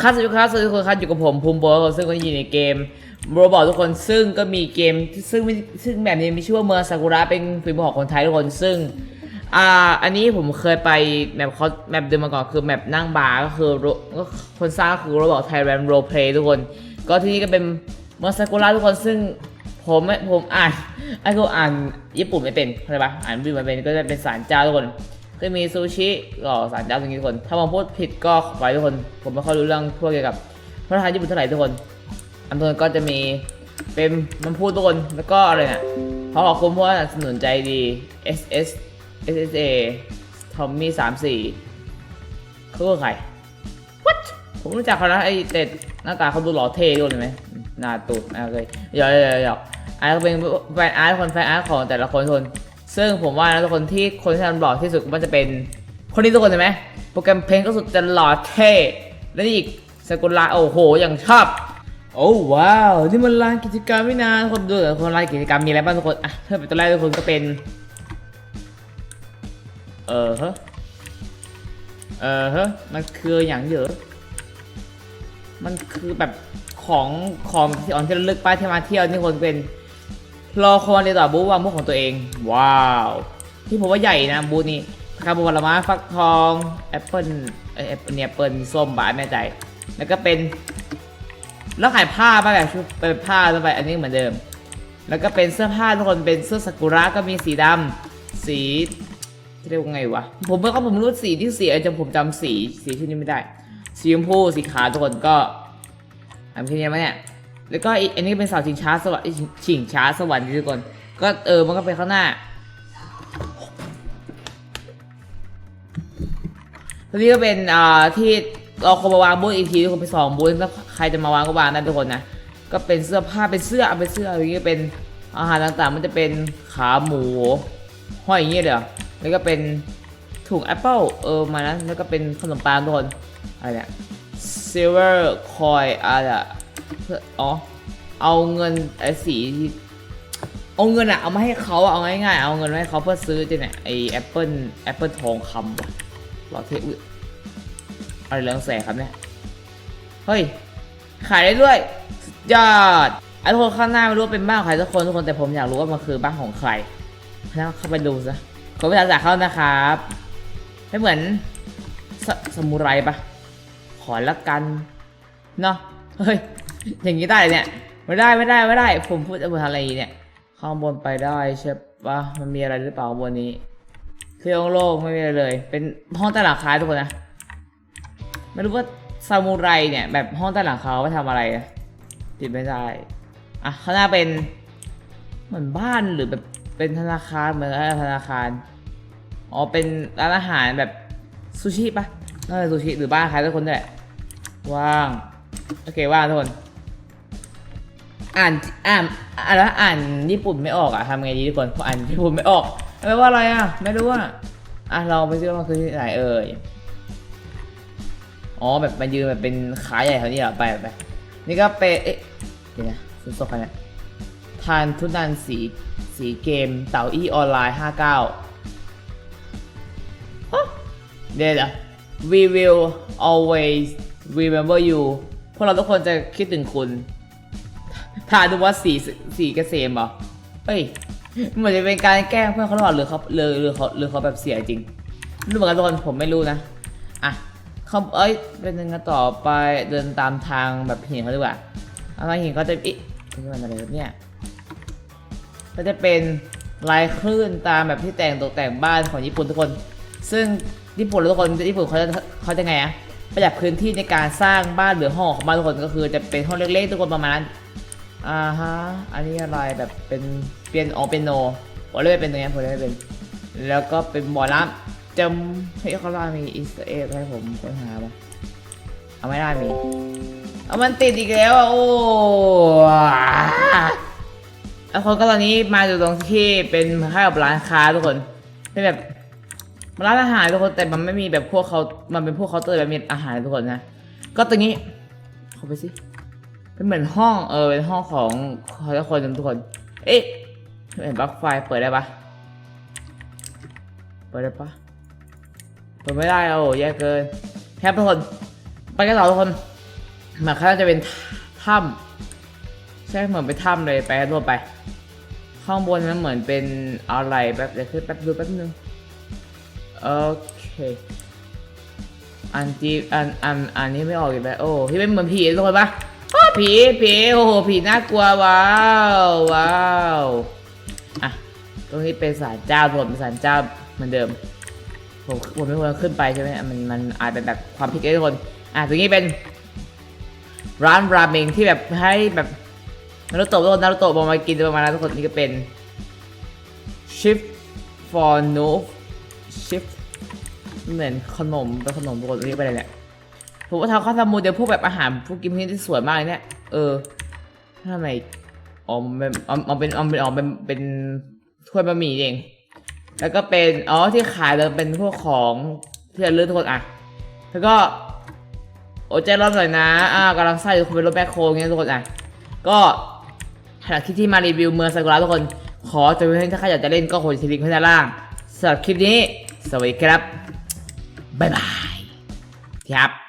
ครับสวัสดีครับสวัสดีทุกคนครับอยู่กับผมภูมิโบทซึ่งก็อยู่ในเกมโรบอททุกคนซึ่งก็มีเกมซึ่งซึ่งแบบนี้มีชื่อว่าเมืองซากุระเป็นฝีมือของคนไทยทุกคนซึ่งอ่าอันนี้ผมเคยไปแมปเขาแมปเดิมมาก่อนคือแมปนั่งบาร์ก็คือก็คนสร้างก็คือโรบอทไทยแรนโรเพลย์ทุกคน ก็ที่นี่ก็เป็นเมืองซากุระทุกคนซึ่งผมผมอ่านไอ้ก็อ่านญี่ปุ่นไม่เป็นเข้าใจปะอ่านญี่ปุ่นไม่เป็นก็จะเป็นสารเจ้าทุกคน ก็มีซูชิก็สารเจ้าตรงนี้ทุกคน ถ้าผมพูดผิดก็ขอไปทุกคน ผมไม่ค่อยรู้เรื่องพวกเกี่ยวกับพระทารญี่ปุ่นเท่าไหร่ทุกคน อันตัวก็จะมีเป็นมันพูดทุกคน แล้วก็อะไรเนี่ยขอขอบคุณเพราะว่าสนับสนุนใจดี SS SSA ทอมมี่สามสี่เขาคือใคร What ผมรู้จักเขานะไอเต็ดหน้าตาเขาดูหล่อเท่ด้วยเลยไหมหน้าตูดมากเลยหยอกหยอกหยอกอาร์ตเป็นแฟนอาร์ตคนแฟนอาร์ตของแต่ละคนทุกคน ซึ่งผมว่านะทุกคนที่คนที่ทำหล่อที่สุดมันจะเป็นคนนี้ทุกคนใช่ไหมโปรแกรมเพลงก็สุดจะหล่อเท่และนี่อีกสกุลลาโอ้โหอย่างชอบ โอ้ว้าว นี่มันลานกิจกรรมไม่นานคนดูแต่คนลานกิจกรรมมีอะไรบ้างทุกคนอะเริ่มเป็นตัวแรกทุกคนก็เป็น เออฮะเออฮะมันคืออย่างเยอะ มันคือแบบของของที่อ่อนที่ระลึกป้ายที่มาเที่ยวนี่คนเป็น รอคอนเรียนต่อบูธวางบูธของตัวเอง ว้าว ที่ผมว่าใหญ่นะบูธนี้คาร์บผลไม้ฟักทองแอปเปิลเอยแอปเปิลเนี่ยแอปเปิลส้มบาสแม่ใจ แล้วก็เป็น แล้วขายผ้าป่ะแบบชุดเป็นผ้าทั่วไปอันนี้เหมือนเดิม แล้วก็เป็นเสื้อผ้าทุกคนเป็นเสื้อซากุระก็มีสีดำสีเรียกว่าไงวะผมไม่ก็ผมไม่รู้สีที่สีอะไรจำผมจำสีสีชื่อนี้ไม่ได้ สีชมพูสีขาวทุกคนก็ทำแค่นี้มั้ยเนี่ย แล้วก็อันนี้เป็นเสาชิงช้าสวรรค์ชิงช้าสวรรค์ทุกคน ก็เออมันก็ไปข้างหน้าทีนี้ก็เป็นอ่าที่เราคนมาวางบูธอีกทีทุกคนไปสองบูธแล้วใครจะมาวางก็วางได้ทุกคนนะ ก็เป็นเสื้อผ้าเป็นเสื้อเอาเป็นเสื้ออย่างนี้เป็นอาหารต่างๆ มันจะเป็นขาหมูห้อยอย่างนี้เลยเหรอแล้วก็เป็นถุงแอปเปิลเออมานั้นแล้วก็เป็นขนมปังทุกคนอะไรเนี่ย silver coin อะไรอะ เพื่ออ๋อ เอาเงินไอ้สีที่เอาเงินอะเอามาให้เขาอะเอาง่ายๆ เอาเงินมาให้เขาเพื่อซื้อจะเนี่ยไอแอปเปิลแอปเปิลทองคำว่ะหลอดเทอุ๊ยอะไรเรื่องแสงครับเนี่ย เฮ้ย ขายได้ด้วยสุดยอดไอ้ทุกคนข้างหน้าไม่รู้ว่าเป็นบ้านของใครสักคนทุกคนแต่ผมอยากรู้ว่ามันคือบ้านของใครแล้วเข้าไปดูซะขอไปทางจากเข้านะครับไม่เหมือนสสมุไรปะขอละกันเนาะเฮ้ย อย่างนี้ได้เนี่ยไม่ได้ไม่ได้ไม่ได้ ผมพูดจะพูดอะไรเนี่ย ข้างบนไปได้ใช่ปะมันมีอะไรหรือเปล่าบนนี้เครื่องโล่งไม่มีอะไรเลย เป็นห้องใต้หลังคาทุกคนนะไม่รู้ว่าซามูไรเนี่ยแบบห้องใต้หลังคาไว้ทำอะไรติดไม่ได้อะข้างหน้าเป็นเหมือนบ้านหรือแบบเป็นธนาคารเหมือนอะไรธนาคารอ๋อเป็นร้านอาหารแบบซูชิปะน่าจะซูชิหรือบ้านใครทุกคนด้วยว่างโอเคว่างทุกคน อ่านอ่านอ่านแล้วอ่านญี่ปุ่นไม่ออกอะทำไงดีทุกคนพออ่านญี่ปุ่นไม่ออกแปลว่าอะไรอะไม่รู้อะอะลองไปซิว่ามันคือที่ไหนเอ่ยอ๋อแบบมายืนแบบเป็นขาใหญ่แถวนี้เหรอไปไปนี่ก็เป็นเอ๊ะเดี๋ยวนะสุดสกกันนะทานทุนันสีสีเกมเต่าอี้ออนไลน์ห้าเก้าเดี๋ยวเดี๋ยว we will always remember you พวกเราทุกคนจะคิดถึงคุณ ทานดูว่าสีสีเกษมเหรอเฮ้ยเหมือนจะเป็นการแกล้งเพื่อนเขาหรอหรือเขาหรือหรือเขาหรือเขาแบบเสียจริงรู้เหมือนกันทุกคนผมไม่รู้นะอะเขาเอ้ยเป็นยังไงต่อไปเดินตามทางแบบหินเขาดีกว่าทางหินเขาจะอินี่มันอะไรเนี่ยก็จะเป็นลายคลื่นตามแบบที่แต่งตกแต่งบ้านของญี่ปุ่นทุกคน ซึ่งญี่ปุ่นทุกคนญี่ปุ่นเขาจะเขาจะไงอะประหยัดพื้นที่ในการสร้างบ้านหรือห้องของบ้านทุกคนก็คือจะเป็นห้องเล็กๆทุกคนประมาณนั้น อ่าฮะ อันนี้อะไรแบบเป็นเปียนออเป็นโนผมเล่นไม่เป็นตรงนี้ผมเล่นไม่เป็น แล้วก็เป็นบ่อน้ำจำเฮ้เขาล่ามีอีสเอ็กให้ผมค้นหาบ้างเอาไม่ได้มี เอามันติดอีกแล้วอะโอ้แล้วคนก็ตอนนี้มาอยู่ตรงที่เป็นค่ายกับร้านค้าทุกคน เป็นแบบร้านอาหารทุกคนแต่มันไม่มีแบบพวกเขามันเป็นพวกเคาน์เตอร์แบบมีอาหารทุกคนนะ ก็ตรงนี้ เข้าไปสิ เป็นเหมือนห้องเออเป็นห้องของทุกคนทุกคน เอ๊ะเห็นปลั๊กไฟเปิดได้ปะเปิดได้ปะเปิดไม่ได้โอ้แย่เกินแคปทุกคนไปกันต่อทุกคนเหมือนเขาจะเป็นถ้ำใช่เหมือนเป็นถ้ำเลยไปรวไป ข้างบนนั้นเหมือนเป็นอะไรแบบเดี๋ยวขึ้นแป๊บดูแป๊บนึงโอเคอันที่อันอันอันนี้ไม่ออกอีกแล้วโอ้ที่เป็นเหมือนผีทุกคนปะ ผีผีโอ้โหผีน่ากลัวว้าวว้าวอะตรงนี้เป็นศาลเจ้ารวมเป็นศาลเจ้าเหมือนเดิมผมผมไม่ควรขึ้นไปใช่ไหมมันมันอาจเป็นแบบความผิดกันทุกคนอะตรงนี้เป็นร้านราเมงที่แบบให้แบบนารุโตะทุกคนนารุโตะบอกมากินประมาณนั้นทุกคนนี่ก็เป็น shift for no shift เหมือนขนมเป็นขนมทุกคนเรียกไปอะไรเนี่ย ผมว่าทางข้าวซามูเดี๋ยวพวกแบบอาหารพวกกินพวกนี้ที่สวยมากเลยเนี่ย เออทำไมอ๋อมันเป็นอ๋อมเป็นอ๋อเป็นอ๋อเป็นเป็นถ้วยบะหมี่เอง แล้วก็เป็นอ๋อที่ขายเลยเป็นพวกของที่ระลึกทุกคนอะ แล้วก็โอ้ใจร้อนหน่อยนะ อ่ากำลังใส่ทุกคนเป็นรถแบ็คโฮลเงี้ยทุกคนอะ ก็สำหรับคลิปที่มารีวิวเมืองซากุระทุกคน ขอจดไว้ให้ถ้าใครอยากจะเล่นก็กดที่ลิงก์ข้ด้านล่างสำหรับคลิปนี้ สวัสดีครับ บ๊ายบายครับ